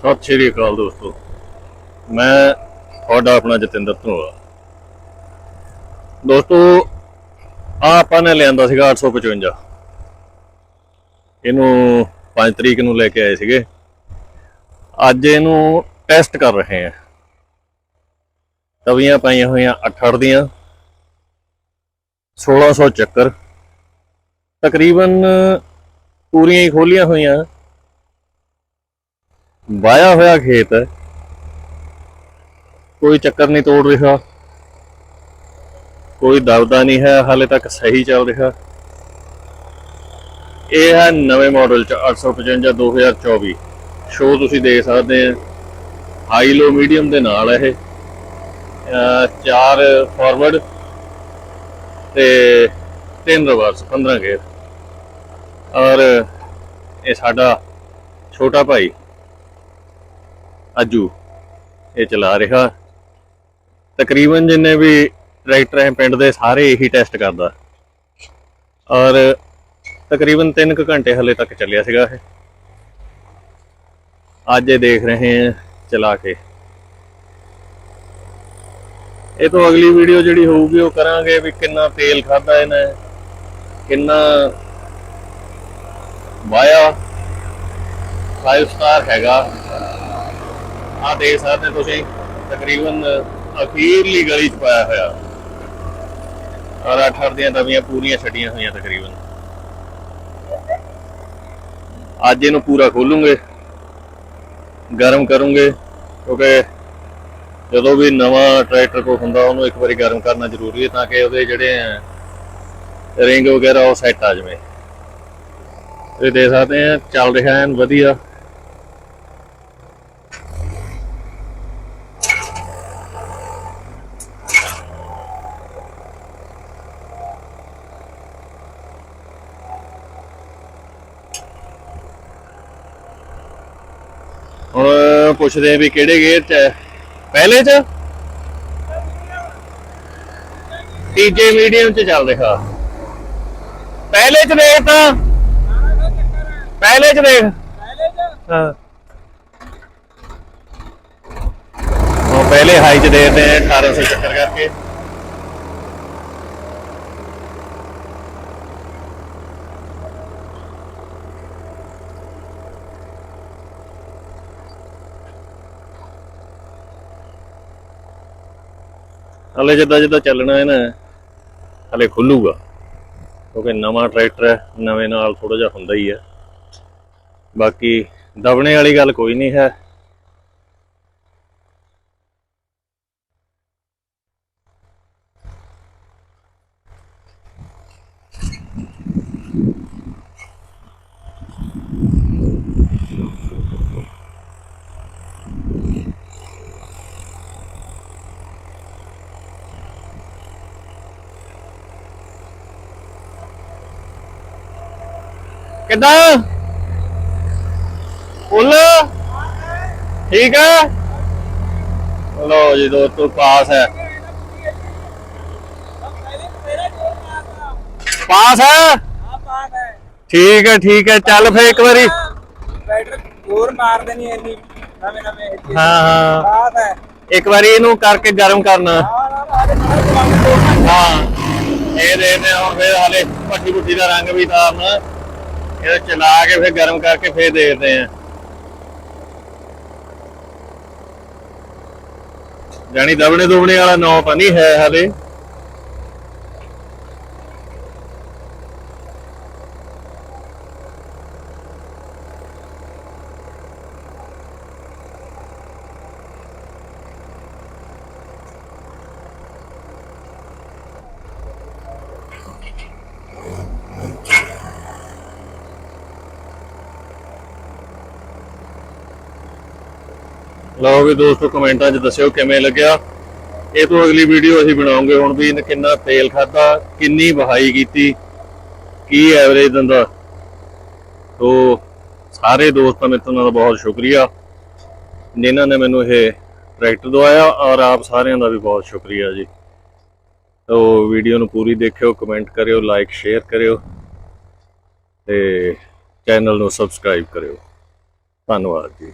ਸਤਿ ਸ਼੍ਰੀ ਅਕਾਲ ਦੋਸਤੋ। ਮੈਂ ਤੁਹਾਡਾ ਆਪਣਾ ਜਤਿੰਦਰ ਧਨੋਆ। ਦੋਸਤੋ ਆ ਆਪਾਂ ਨੇ ਲਿਆਂਦਾ ਸੀਗਾ 855 ਇਹਨੂੰ 5 ਤਰੀਕ ਨੂੰ ਲੈ ਕੇ ਆਏ ਸੀਗੇ। ਅੱਜ ਇਹਨੂੰ ਟੈਸਟ ਕਰ ਰਹੇ ਆ ਤਵੀਆਂ ਪਾਈਆਂ ਹੋਈਆਂ 8 ਦੀਆਂ। 1600 ਚੱਕਰ। ਤਕਰੀਬਨ ਪੂਰੀਆਂ ਹੀ ਖੋਲੀਆਂ ਹੋਈਆਂ। ਵਾਇਆ ਹੋਇਆ ਖੇਤ ਹੈ। ਕੋਈ ਚੱਕਰ ਨਹੀਂ ਤੋੜ ਰਿਹਾ। ਕੋਈ ਦਬਦਾ ਨਹੀਂ ਹੈ, ਹਾਲੇ ਤੱਕ ਸਹੀ ਚੱਲ ਰਿਹਾ। ਇਹ ਹੈ ਨਵੇਂ ਮਾਡਲ ਚ 855 2024 ਸ਼ੋ ਤੁਸੀਂ ਦੇਖ ਸਕਦੇ ਆ। ਹਾਈ ਲੋ ਮੀਡੀਅਮ ਦੇ ਨਾਲ ਇਹ। ਚਾਰ ਫਾਰਵਰਡ ਤੇ ਤਿੰਨ ਰਿਵਰਸ 15 ਗੇਅਰ ਔਰ ਇਹ ਸਾਡਾ ਛੋਟਾ ਭਾਈ ਅਜੂ ਇਹ ਚਲਾ ਰਿਹਾ। ਤਕਰੀਬਨ ਜਿੰਨੇ ਵੀ ਟਰੈਕਟਰ ਹੈ, ਪਿੰਡ ਦੇ ਸਾਰੇ ਇਹੀ ਟੈਸਟ ਕਰਦਾ। ਔਰ ਤਕਰੀਬਨ 3 ਕੁ ਘੰਟੇ ਹਲੇ ਤੱਕ ਚੱਲਿਆ ਸੀਗਾ ਇਹ। ਅੱਜ ਇਹ ਦੇਖ ਰਹੇ ਹਾਂ ਚਲਾ ਕੇ। ਇਹ ਤੋਂ ਅਗਲੀ ਵੀਡੀਓ ਜਿਹੜੀ ਹੋਊਗੀ, ਉਹ ਕਰਾਂਗੇ ਵੀ ਕਿੰਨਾ ਤੇਲ ਖਾਦਾ ਇਹਨੇ, ਕਿੰਨਾ ਵਾਇਆ। 5 ਸਟਾਰ ਹੈਗਾ। ਆ ਦੇਖ ਸਕਦੇ ਤੁਸੀਂ, ਤਕਰੀਬਨ ਅਖੀਰਲੀ ਗਲੀ ਚ ਪਾਇਆ ਹੋਇਆ। ਔਰ ਅੱਠ ਅੱਠ ਦੀਆਂ ਦਵੀਆਂ ਪੂਰੀਆਂ ਛੱਡੀਆਂ ਹੋਈਆਂ ਤਕਰੀਬਨ। ਅੱਜ ਇਹਨੂੰ ਪੂਰਾ ਖੋਲੂਗੇ, ਗਰਮ ਕਰੂੰਗੇ, ਕਿਉਂਕਿ ਜਦੋਂ ਵੀ ਨਵਾਂ ਟਰੈਕਟਰ ਕੋ ਹੁੰਦਾ, ਉਹਨੂੰ ਇੱਕ ਵਾਰੀ ਗਰਮ ਕਰਨਾ ਜ਼ਰੂਰੀ ਹੈ ਤਾਂ ਕਿ ਉਹਦੇ ਜਿਹੜੇ ਰਿੰਗ ਵਗੈਰਾ ਉਹ ਸੈੱਟ ਆ ਜਾਵੇ। ਇਹ ਦੇਖ ਸਕਦੇ ਆ, ਚੱਲ ਰਿਹਾ ਐਨ ਵਧੀਆ ਹੁਣ ਪੁੱਛਦੇ ਆ ਵੀ ਕਿਹੜੇ ਗੇਅਰ ਚ ਹੈ। ਪਹਿਲੇ ਚ? ਤੀਜੇ ਮੀਡੀਅਮ ਚ ਚੱਲ ਰਿਹਾ। ਪਹਿਲੇ ਚ ਦੇਖ ਤਾਂ। ਪਹਿਲੇ ਚ ਦੇਖ। ਹਾਂ। ਉਹ ਪਹਿਲੇ ਹਾਈ ਚ ਦੇਖਦੇ ਆ 1800 ਚੱਕਰ ਕਰਕੇ। ਹਲੇ ਜਿੱਦਾਂ ਜਿੱਦਾਂ ਚੱਲਣਾ ਹੈ ਨਾ, ਹਲੇ ਖੁੱਲੂਗਾ। ਕਿਉਂਕਿ ਨਵਾਂ ਟਰੈਕਟਰ ਹੈ, ਨਵੇਂ ਨਾਲ ਥੋੜਾ ਜਿਹਾ ਹੁੰਦਾ ਹੀ ਹੈ। ਬਾਕੀ ਦਬਣੇ ਵਾਲੀ ਗੱਲ ਕੋਈ ਨਹੀਂ ਹੈ। ਕਿੱਦਾਂ? ਫੁੱਲ ਠੀਕ ਹੈ? ਲੋ ਜੀ ਦੋਸਤੋ, ਪਾਸ ਹੈ। ਪਾਸ ਹੈ? ਠੀਕ ਹੈ ਠੀਕ ਹੈ। ਚੱਲ ਫੇ ਇੱਕ ਵਾਰੀ। ਰਾਈਡਰ ਹੋਰ ਮਾਰ ਦੇਣੀ ਇੰਨੀ ਨਵੇਂ ਨਵੇਂ ਹਾਂ ਹਾਂ। ਬਾਤ ਹੈ ਇੱਕ ਵਾਰੀ ਇਹਨੂੰ ਕਰਕੇ ਗਰਮ ਕਰਨਾ। ਆ ਨਾ ਦੇ ਹਾਂ ਇਹ ਦੇਖਦੇ ਹਾਲੇ ਪੱਟੀ ਪੁੱਟੀ ਦਾ ਰੰਗ ਵੀ ਤਾਰਨਾ ਇਹ ਚਲਾ ਕੇ ਫਿਰ ਗਰਮ ਕਰਕੇ ਫਿਰ ਦੇਖਦੇ ਆ ਜਾਨੀ ਦਬਣੇ ਦੁਬਣੇ ਵਾਲਾ ਨੌ ਤਾਂ ਨਹੀਂ ਹੈ ਹਲੇ ਲਓ ਵੀ ਦੋਸਤੋ, ਕਮੈਂਟਾਂ 'ਚ ਦੱਸਿਓ ਕਿਵੇਂ ਲੱਗਿਆ। ਇਹ ਤੋਂ ਅਗਲੀ ਵੀਡੀਓ ਅਸੀਂ ਬਣਾਉਂਗੇ ਹੁਣ ਵੀ ਇਹਨੇ ਕਿੰਨਾ ਤੇਲ ਖਾਦਾ ਕਿੰਨੀ ਬਹਾਈ ਕੀਤੀ, ਕੀ ਐਵਰੇਜ ਦਿੰਦਾ। ਤੋ ਸਾਰੇ ਦੋਸਤਾਂ ਮਿੱਤਰਾਂ ਦਾ ਬਹੁਤ ਸ਼ੁਕਰੀਆ। ਜਿਨ੍ਹਾਂ ਨੇ ਮੈਨੂੰ ਇਹ ਟਰੈਕਟਰ ਦਵਾਇਆ ਔਰ ਆਪ ਸਾਰਿਆਂ ਦਾ ਵੀ ਬਹੁਤ ਸ਼ੁਕਰੀਆ ਜੀ। ਤੋ ਵੀਡੀਓ ਨੂੰ ਪੂਰੀ ਦੇਖਿਓ ਕਮੈਂਟ ਕਰਿਓ ਲਾਈਕ ਸ਼ੇਅਰ ਕਰਿਓ ਤੇ ਚੈਨਲ ਨੂੰ ਸਬਸਕ੍ਰਾਈਬ ਕਰਿਓ। ਧੰਨਵਾਦ ਜੀ।